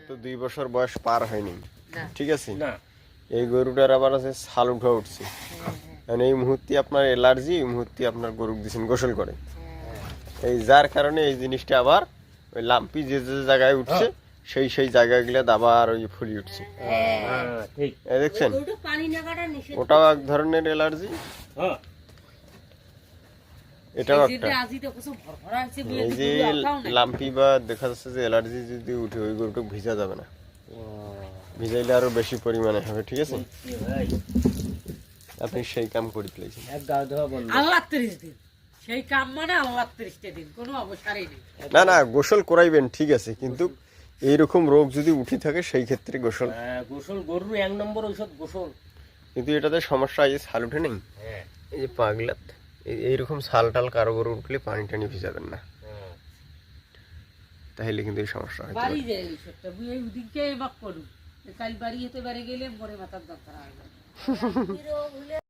এত দুই বছর বয়স পার হয়নি। ঠিক আছে? এই গরুটার আবার আছে ছাল উঠে উঠছে। কারণ এই মুহূর্তে আপনার অ্যালার্জি এই মুহূর্তে আপনার গরু দিচ্ছেন গোসল করে। এই যার কারণে এই জিনিসটা আবার ওই লাম্পি যে যে জায়গায় উঠছে সেই সেই জায়গাগুলো আবার ওই ফুলি উঠছে। হ্যাঁ দেখছেন? ওটাও এক ধরনের অ্যালার্জি। হ্যাঁ। এটাও একটা। এই যে। লাম্পি বা দেখা যাচ্ছে যে অ্যালার্জি যদি উঠে ওই গরুটা ভিজা যাবে না। ভিজাইলে আরও বেশি পরিমাণে হবে ঠিক আছে? আপনি সেই কাম করে ফেলেছেন। আল্লাহ ত্রিশ দিন। সেই কাম মানে আল্লাহ ত্রিশটা দিন কোনো অবসরই নেই। না না গোসল করাইবেন ঠিক আছে কিন্তু এইরকম রোগ যদি উঠে থাকে সেই ক্ষেত্রে গোসল। হ্যাঁ, গোসল গরুর এক নম্বর ঔষধ গোসল। কিন্তু এটাতে সমস্যা এই ছাল উঠে নেই? হ্যাঁ। এই যে পাগলাত। এইরকম ছাল টাল কারও গরু উঠলে পানি টানি ভিজাবেন না। হ্যাঁ। তাহলে কিন্তু এই সমস্যা হয় বাড়ি যায় এই সবটা বুয়ে ওদিকে এবার করুন কাল বাড়ি হতে বাড়ি গেলে মরে মাথার দরকার হয়